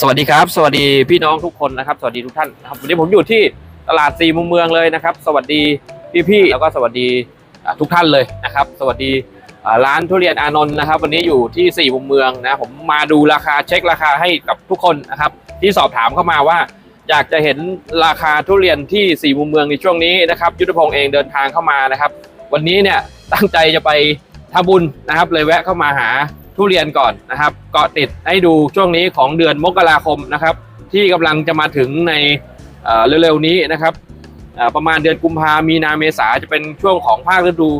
สวัสดีครับ สวัสดีพี่น้องทุกคนนะครับ สวัสดีทุกท่านนะครับวันนี้ผมอยู่ที่ตลาดสี่มุมเมืองเลยนะครับ สวัสดีพี่ๆแล้วก็สวัสดีทุกท่านเลยนะครับ สวัสดีร้านทุเรียนอานนท์นะครับ วันนี้อยู่ที่สี่มุมเมืองนะผมมาดูราคาเช็คราคาให้กับทุกคนนะครับ ที่สอบถามเข้ามาว่า อยากจะเห็นราคาทุเรียนที่สี่มุมเมืองในช่วงนี้นะครับ ยุทธพงศ์เองเดินทางเข้ามานะครับ วันนี้เนี่ยตั้งใจจะไปทำบุญนะครับ เลยแวะเข้ามาหา ทุเรียนก่อนนะครับ เกาะติดให้ดูช่วงนี้ของเดือนมกราคมนะครับ ที่กำลังจะมาถึงในเร็วๆนี้นะครับประมาณเดือนกุมภามีนาเมษาจะเป็นช่วงของภาคฤดู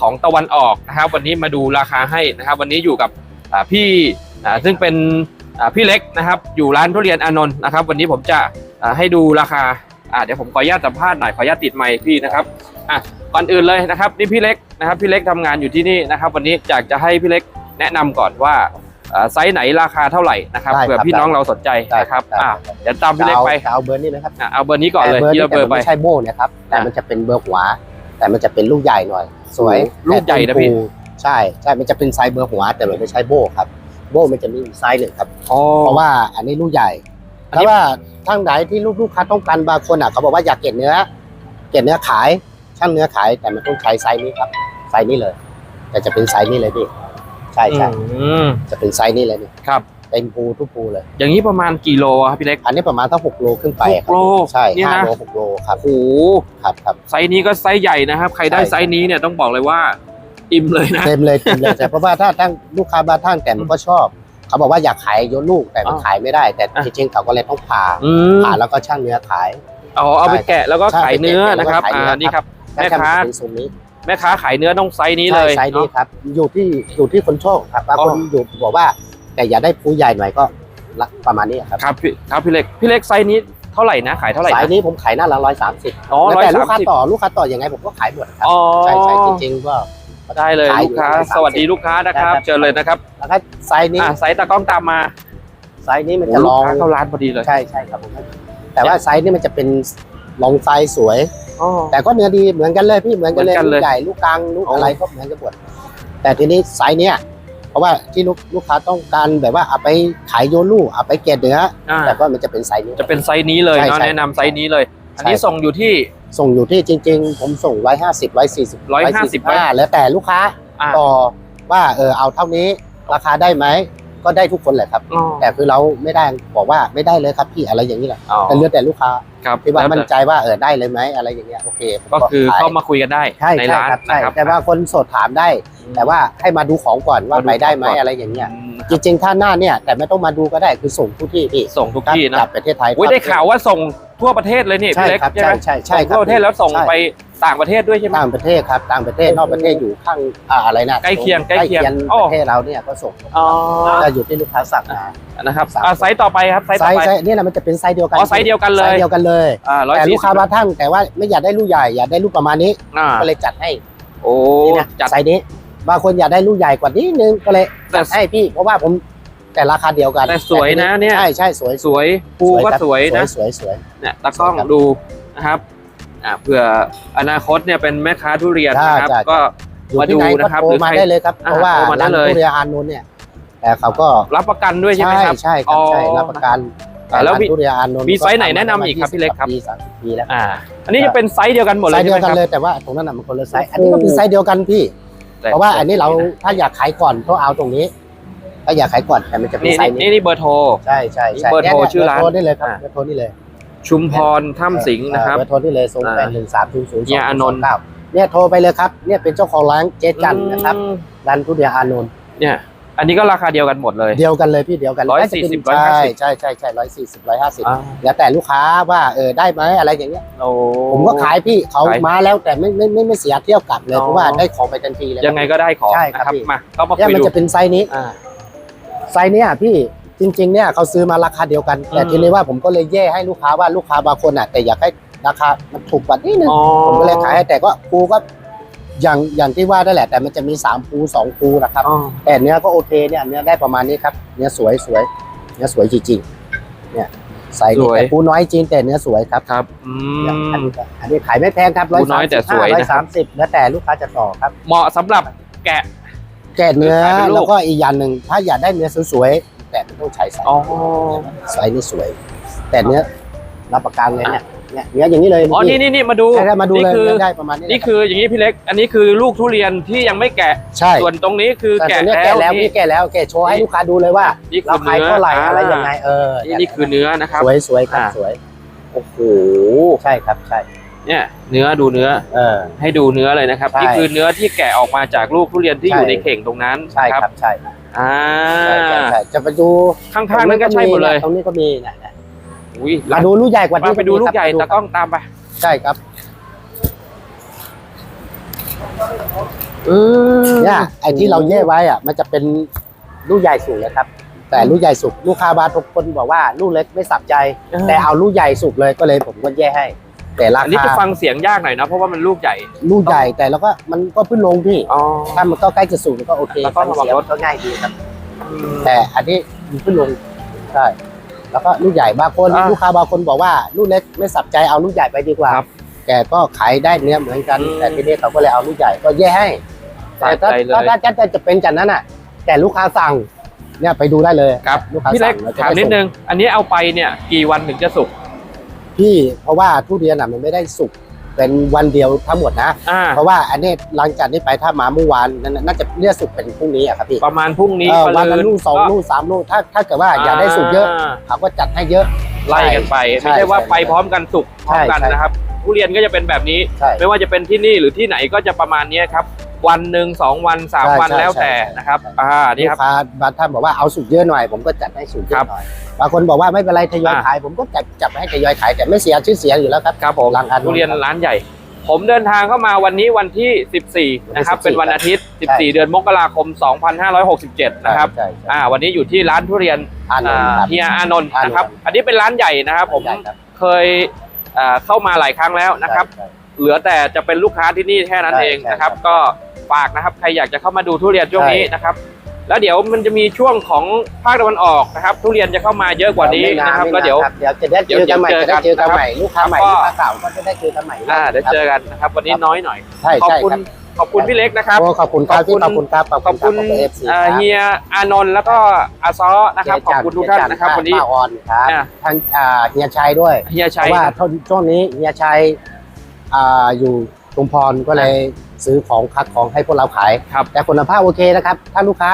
ของตะวันออกนะครับ วันนี้มาดูราคาให้นะครับ วันนี้อยู่กับพี่ซึ่งเป็นพี่เล็กนะครับ อยู่ร้านทุเรียนอานนท์นะครับ วันนี้ผมจะให้ดูราคาเดี๋ยวผมขออนุญาตสัมภาษณ์หน่อยขออนุญาตติดไมค์พี่นะครับก่อนอื่นเลยนะครับนี่พี่เล็กนะครับ พี่เล็กทำงานอยู่ที่นี่นะครับ วันนี้อยากจะให้พี่เล็ก แนะนำก่อนว่าเอ่อไซส์ไหนราคาเท่าไหร่นะครับได้ครับเผื่อพี่น้องเราสนใจนะครับได้ครับอะเดี๋ยวตามพี่เล็กไปจะเอาเบอร์นี้ไหมครับอะเอาเบอร์นี้ก่อนเลยแต่ที่เราเบอร์ไปแต่มันไม่ใช่โบ้นะครับแต่อะมันจะเป็นเบอร์หัว แต่มันจะเป็นลูกใหญ่หน่อย สวยลูกใหญ่นะแต่ต้พี่ภูใช่ใช่มันจะเป็นไซส์เบอร์หัว แต่มันไม่ใช่โบ้ครับโบ้มันจะมีอีกไซส์หนึ่งครับอ๋อเพราะว่าอันนี้ลูกใหญ่อันนี้แล้วว่าทางไหนที่ลูกลูกค้าต้องการบางคนอะเขาบอกว่าอยากเก็บเนื้อ เก็บเนื้อขายช่างเนื้อขายแต่มันต้องใช้ไซส์นี้ครับไซส์นี้เลย แต่จะเป็นไซส์นี้เลยพี่ ใช่ใช่อืมจะเป็นไซส์นี้เลยนี่ครับเป็นภูทุกภูเลย อย่างนี้ประมาณกี่โลครับพี่เล็ก อันนี้ประมาณตั้งหกโลขึ้นไปหกโลครับใช่เนี่ยห้านะโลหกโลครับโอ้โหครับครับไซส์นี้ก็ไซส์ใหญ่นะครับ ใครได้ใช่ไซส์นี้เนี่ยต้องบอกเลยว่าอิ่มเลยนะเต็มเลยเต็มเลยแต่เพราะว่าถ้าทั้งลูกค้าบางท่านแต่มันก็ชอบเขาบอกว่าอยากขายยกลูกแต่มันอ่าขายไม่ได้ แต่อะจริงๆเขาก็เลยต้องผ่าอืมผ่าแล้วก็ช่างเนื้อขายเอาเอาไปแกะแล้วก็ใช่ขายเนื้อไปแกะแล้วก็นะครับขายเนื้อ่าอนี่ครับแม่ค้า แค่นเป็นทรงนี้แม่ค้าขายเนื้อต้องไซส์นี้เลใช่ยไซส์นี้เนาะครับ อยู่ที่อยู่ที่คนโชคครับบางคนอ๋ออยู่บอกว่า แต่อย่าได้ผู้ใหญ่หน่อยก็ละประมาณนี้ครับครับพี่ครับพี่เล็กพี่เล็กไซส์นี้เท่าไหร่นะขายเท่าไหร่สายนะนี้ผมขายหน้าละร้อยสามสิบอ๋อแล้วแต่ลูกค้า130ต่อลูกค้าต่อยังไงผมก็ขายหมดครับอ๋อใช่ใช่จริงๆก็ได้เลยขายลูกค้าอยู่130สวัสดีลูกค้านะครับได้ครับเชิญเลยนะครับแล้วก็ไซส์นี้อ่าไซส์ตากล้องตามมาไซส์นี้มันโอ้จะลูลกองค้าเข้าร้านพอดีเลยใช่ใช่ครับผมแต่ว่าไซส์นี่มันจะเป็น ลองไซส์สวย อ๋อ แต่ก็เนื้อดีเหมือนกันเลยพี่เหมือนกันเลยเหมือนกันลูเลยกใหญ่ลูกกลางลูกอ๋ออ อะไรก็เหมือนกันหมดแต่ทีนี้ไซส์เนี้ยเพราะว่าที่ลูกลูกค้าต้องการแบบว่าเอาไปขายโยลูเอาไปเกล็ดเนื้ออ่าแต่ก็มันจะเป็นไซส์นี้ จะเป็นไซส์นี้เลยใช่เนาะใช่แนะนำไซส์นี้เลย อันนี้ใช่ ส่งอยู่ที่ ส่งอยู่ที่จริง ๆ ผมส่งร้อยห้าสิบร้อยสี่สิบ150ห้าแล้วแต่ลูกค้าอ่า ต่อว่าเออเอาเท่านี้ราคาได้ไหม ก็ได้ทุกคนแหละครับ อ๋อ แต่คือเราไม่ได้บอกว่าไม่ได้เลยครับพี่อะไรอย่างนี้แหละอ๋อแต่เลือกแต่ลูกค้าครับที่ว่าแล้วมั่นแต่ใจว่าเออได้เลยไหมอะไรอย่างเงี้ยโอเคผมก็คือขยเข้ามาคุยกันได้ใช่ในใช่ร้านครับใช่นะครับ แต่ว่าคนโสดถามได้ แต่ว่าให้มาดูของก่อนว่ามาดูไปได้ไหมของก่อน อะไรอย่างเงี้ยอืมจริงๆถ้าหน้าเนี่ยแต่ไม่ต้องมาดูก็ได้คือส่งทุกที่พี่ส่งทุกที่นะกลับประเทศไทยโอ้ยได้ข่าวว่าส่งทั่วประเทศเลยนี่ใช่พี่เล็กครับใช่ไหใช่มใช่ใช่ส่งครัทั่บวประเทศแล้วส่งใช่ ไป ต่างประเทศด้วยใช่ไหม ต่างประเทศครับ ต่างประเทศนอกประเทศอยู่ข้างอ่าอะไรนะใกล้เคียงใกใกล้ล้เคีเคียยงงอ๋อ ประเทศเราเนี่ยก็ส่งอ๋อก็อยู่ที่ลูกค้าสั่งมา นะครับสาม อ่าไซส์ต่อไปครับไซส์ไซต่อส์ไป ไซส์เนี่ยนะมันจะเป็นไซส์เดียวกันอ๋อไซส์เดียวกันเลย ไซส์เดียวกันเลยอ่าร้อยแต่สี่ลูกค้าบางท่านแต่ว่าไม่อยากได้ลูกใหญ่อยากได้ลูกประมาณนี้อ่าก็เลยจัดให้โอ้นี่นะจัด ไซส์นี้บางคนอยากได้ลูกใหญ่กว่านี้นึงก็เลยแต่ จัดให้พี่เพราะว่าผมแต่ราคาเดียวกันแต่สวยนะเนี่ย ใช่ใช่สวยสวยปูก็ครับสวยนะสวยสวย เนี่ยตากล้องสวยครับดูนะครับ อ่าเผื่ออนาคตเนี่ยเป็นแม่ค้าทุเรียนนะครับใช่ใช่ก็อยู่มาที่ดูไหนก็นะครับโทรหรือมาใครได้เลยครับอ่าเพราะว่าโทรมาได้ร้านเลยทุเรียนอานนท์เนี่ยแต่เขาก็รับประกันด้วยใช่ไหมครับ ใช่ครับใช่อ๋อรับประกันอ่าแล้วมีร้านทุเรียนอานนท์มีไซส์ไหนแนะนำอีกครับพี่เล็กครับ ปีสามสิบปีแล้วอ่า อันนี้จะเป็นไซส์เดียวกันหมดเลไซยส์เดีใช่ยวไหมกันครับ เลยแต่ว่าตรงนั้นน่ะมันคนละไซส์อันนี้ก็เป็นไซส์เดียวกันพี่แต่เพราะว่าอันนี้เราถ้าอยากขายก่อนต้องเอาตรงนี้ ถ้าอยากขายก่อนแต่มันจะเป็นนี่ไซนี่ส์นี่นี้นี่เบอร์โทร ใช่ใช่ใช่เบอร์โทรนี่ยชื่อร้าน เบอร์โทรได้เลยครับอ่า เบอร์โทรนี่เลย ชุมพรถ้ำสิงห์นะครับเบอร์โทรนี่เลยศูนย์อ่าแปดหนึ่งสามศูนย์ศูนย์เฮียอานนท์เก้าเนี่ยโทรไปเลยครับเนี่ยเป็นเจ้าของร้านเจ๊จันนะครับอืมร้านทุเรียนอานนท์เนี่ยอันนี้ก็ราคาเดียวกันหมดเลย เดียวกันเลยพี่เดียวกัน140น่าจะเป็น150ใช่ใช่ใช่ใช่ร้อยสี่สิบร้อยห้าสิบอ่าแล้วแต่ลูกค้าว่าเออได้ไหมอะไรอย่างเงี้ยโอ้ผมก็ขายพี่เขาขายมาแล้วแต่ไม่ไม่ไม่ไม่เสียเที่ยวกลับเลยอ๋อเพราะว่าได้ของไปทันทีเลยยังไงก็ได้ของใช่นะครับพี่มาก็มาเนี่ยคุยมันดูจะเป็นไซส์นี้อ่าไซส์เนี้ยพี่ จริงๆเนี่ยเขาซื้อมาราคาเดียวกัน แต่อืมทีนี้ว่าผมก็เลยแย่ให้ลูกค้าว่าลูกค้าบางคนอะแต่อยากให้ราคามันถูกกว่านิดนึงอ๋อ ผมก็เลยขายให้แต่ก็ปูก็อย่างอย่างที่ว่าได้แหละ แต่มันจะมีสามปูสองปูนะครับ อ๋อแต่เนื้อก็โอเคเนี่ยเนื้อได้ประมาณนี้ครับ เนื้อสวยสวยเนื้อสวยจริงๆเนี่ยไซส์นี้แต่ปูน้อยจริงแต่เนื้อสวยครับครับ อืเนี่ยอันม นี้ก็อันนี้ขายไม่แพงครับปูร้อยน้สาอมยแต่สิบสวยร้อนะยสามสิบแล้วแต่ลูกค้าจะต่อครับ เหมาะสำหรับแกะ แกะเนื้อขายเป็นลูก แล้วก็อีกอย่างหนึ่งถ้าอยากได้เนื้อสวยๆ แต่ไม่ต้องใช้ไซส์อ๋อไซส์นี่สวย แต่เนื้อรับประกันเลยเนี่ยเนี่ยเนื้ออย่างนี้เลยอ๋อ นี่นี่นี่มาดูใช่ได้มาดูเลยคือเนื้อได้ประมาณนี้นี่คืออย่างนี้พี่เล็ก อันนี้คือลูกทุเรียนที่ยังไม่แกะ ใช่ส่วนตรงนี้คือแต่แกะตัวเนี้ยแล้แก่วแล้วนี่ พี่แก่แล้วแกโชว์ให้ลูกค้าดูเลยว่านี่คืเราอขายเนื้อเท่าไหร่อ่าอะไรยังไงเออนี่นี่คือเนื้อนะครับ สวยสวยครับอ่า สวยโอ้โห ใช่ครับใช่ เนี่ยเนื้อดูเนื้อ เออ ให้ดูเนื้อเลยนะครับ ใช่ นี่คือเนื้อที่แกะออกมาจากลูกทุเรียนที่ใช่อยู่ในเข่งตรงนั้นใช่นะครับใช่ อ่า ใช่ใช่ใช่จะไปดูข้างๆนั้นก็ใช่หมดเลย ตรงนี้ก็มีเนี่ยเนี่ยอุ้ยมาดูลูกใหญ่กว่ามานี้ไปดูลูกใหญ่ครับตากล้องตามไป ใช่ครับอืมเนี่ยไอ้ที่เราแยกไว้อะ มันจะเป็นลูกใหญ่สุกเลยครับ แต่ลูกใหญ่สุกลูกค้าบางทุกคนบอกว่าลูกเล็กไม่สับใจ แต่เอาลูกใหญ่สุกเลยก็เลยผมก็แยกให้ แต่ราอันนี้คาจะฟังเสียงยากหน่อยนะ เพราะว่ามันลูกใหญ่ ลูกใหญ่แต่แล้วก็มันก็เพิ่งลงพี่ อ๋อ ถ้ามันก็ใกล้จะสุกมันก็โอเคแล้วก็ฟังเสียงระวังรถก็ง่ายดีครับ แต่อันนี้มันเพิ่งลงใช่แล้วก็ลูกใหญ่บางคนอ่าลูกค้าบางคนบอกว่าลูกเล็กไม่สับใจเอาลูกใหญ่ไปดีกว่าครับแกก็ขายได้เนื้อเหมือนกัน อืมแต่ทีนี้เขาก็เลยเอาลูกใหญ่ก็แยกให้แต่ถ้าสะใจเลยถ้าถ้าถ้าจะเป็นจากนั้นอะ แต่ลูกค้าสั่งเนี่ยไปดูได้เลยครับ ลูกค้าพี่เล็สั่กงแล้วจะถามได้นิดส่งนึง อันนี้เอาไปเนี่ย กี่วันถึงจะสุก พี่เพราะว่าทุเรียนอะมันไม่ได้สุกเป็นวันเดียวทั้งหมดนะ อ่า เพราะว่าอันนี้หลังจากนี้ไปถ้ามาเมื่อวานนั่นน่าจะเรียกสุกเป็นพรุ่งนี้อะครับพี่ประมาณพรุ่งนี้เออมะวันละรืนลูกสองลูกสามลูกถ้าถ้าเกิดว่าอยากได้สุกเยอะเขาก็จัดให้เยอะ ไล่กันไปใช่ไม่ใช่ว่าใช่ไปพร้อมกันสุกพร้อมกันใช่นะครับทุเรียนก็จะเป็นแบบนี้ ใช่ ไม่ว่าจะเป็นที่นี่หรือที่ไหนก็จะประมาณนี้ครับ วันหนึ่งสองวันสามใช่วันใช่แล้วแต่ใช่นะครับ ใช่ อ่านี่ลูครับกค้าบางท่านบอกว่าเอาสุกเยอะหน่อย ผมก็จัดให้สุกเยครัอะบหน่อยบางคนบอกว่าไม่เป็นไรทยอยอ่าขาย ผมก็จัดจับให้ทยอยขายแต่ไม่เสียชื่อเสียงอยู่แล้วครับ ครับผมหลังอันทุเรียนร้านใหญ่ ผมเดินทางเข้ามาวันนี้วันที่ 14 นะครับ14เป็นวันอาทิตย์ ใช่ 14 เดือนมกราคม 2567 นะครับ ใช่ใช่อ่า วันนี้อยู่ที่ร้านทุเรียนอ่านนอ่าท์ครับเฮียอานนท์อานนท์นะครับ อันนี้เป็นร้านใหญ่นะครับ ผมใช่ครับเคยอ่าเข้ามาหลายครั้งแล้วนะครับ ใช่ เหลือแต่จะเป็นลูกค้าที่นี่แค่นั้นใช่เองใช่นะครับครับ ก็ฝากนะครับ ใครอยากจะเข้ามาดูทุเรียนช่วงนี้ใช่นะครับ แล้วเดี๋ยวมันจะมีช่วงของภาคตะวันออกนะครับ ทุเรียนจะเข้ามาเยอะกว่านี้ไม่นะครับไม่แล้วเดี๋ยวเดี๋ยวจะได้เจอกันใหม่เดี๋ยวจะได้เจอกันใหม่ลูกค้าใหม่ก็ลูกค้าเก่าก็จะได้เจอกันใหม่อ่าเดี๋ยวเจอกันนะครับ วันนี้น้อยหน่อยใช่ขอบใช่คุณครับขอบคุณพี่เล็กนะครับโอ้ขอบคุณครับขอบคุณที่ขอบคุณครับขอบคุณเอฟซีเอ่อเฮียอานนท์แล้วก็อาซอนะครับขอบคุณทุกท่านนะครับวันนี้ป้าออนครับอ่าท่านอ่าเฮียชัยด้วยเฮียเพชัยราะว่าช่วงนี้เฮียชัย อ่าอยู่ชุมพรก็เลยซื้อของคัดของให้พวกเราขาย ครับแต่คุณภาพโอเคนะครับ ถ้าลูกค้า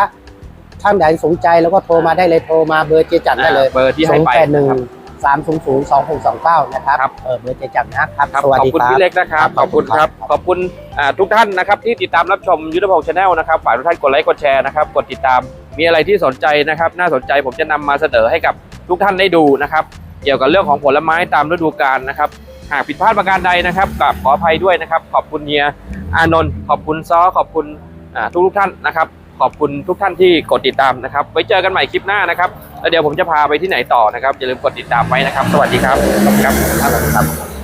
ท่านใดสนใจแล้วก็โทรมาได้เลยโทรมาเบอร์เจจันได้เลยเบอร์ที่สให้องไปแปดหนึ่งนะครับสามศูนย์ศูนย์สองหกสองเก้านะครับครับ เออเบอร์เจจันนะครับครับสวัสขอบดีคุณครับ พี่เล็กนะครับครับขอบคุณครับ ขอบคุณครับ ขอบคุณอ่าทุกท่านนะครับที่ติดตามรับชมยุทธพงศ์ชาแนลนะครับฝากทุกท่านกดไลค์กดแชร์นะครับ กดติดตาม มีอะไรที่สนใจนะครับ น่าสนใจผมจะนำมาเสนอให้กับทุกท่านได้ดูนะครับ เกี่ยวกับเรื่องของผลไม้ตามฤดูกาลนะครับ หากผิดพลาดประการใดนะครับกราบขออภัยด้วยนะครับ ขอบคุณเฮียอานนท์ขอบคุณซอขอบคุณทุกทุกท่านนะครับ ขอบคุณทุกท่านที่กดติดตามนะครับ ไว้เจอกันใหม่คลิปหน้านะครับแล้วเดี๋ยวผมจะพาไปที่ไหนต่อนะครับอย่าลืมกดติดตามไว้นะครับ สวัสดีครับขอบคุณครับ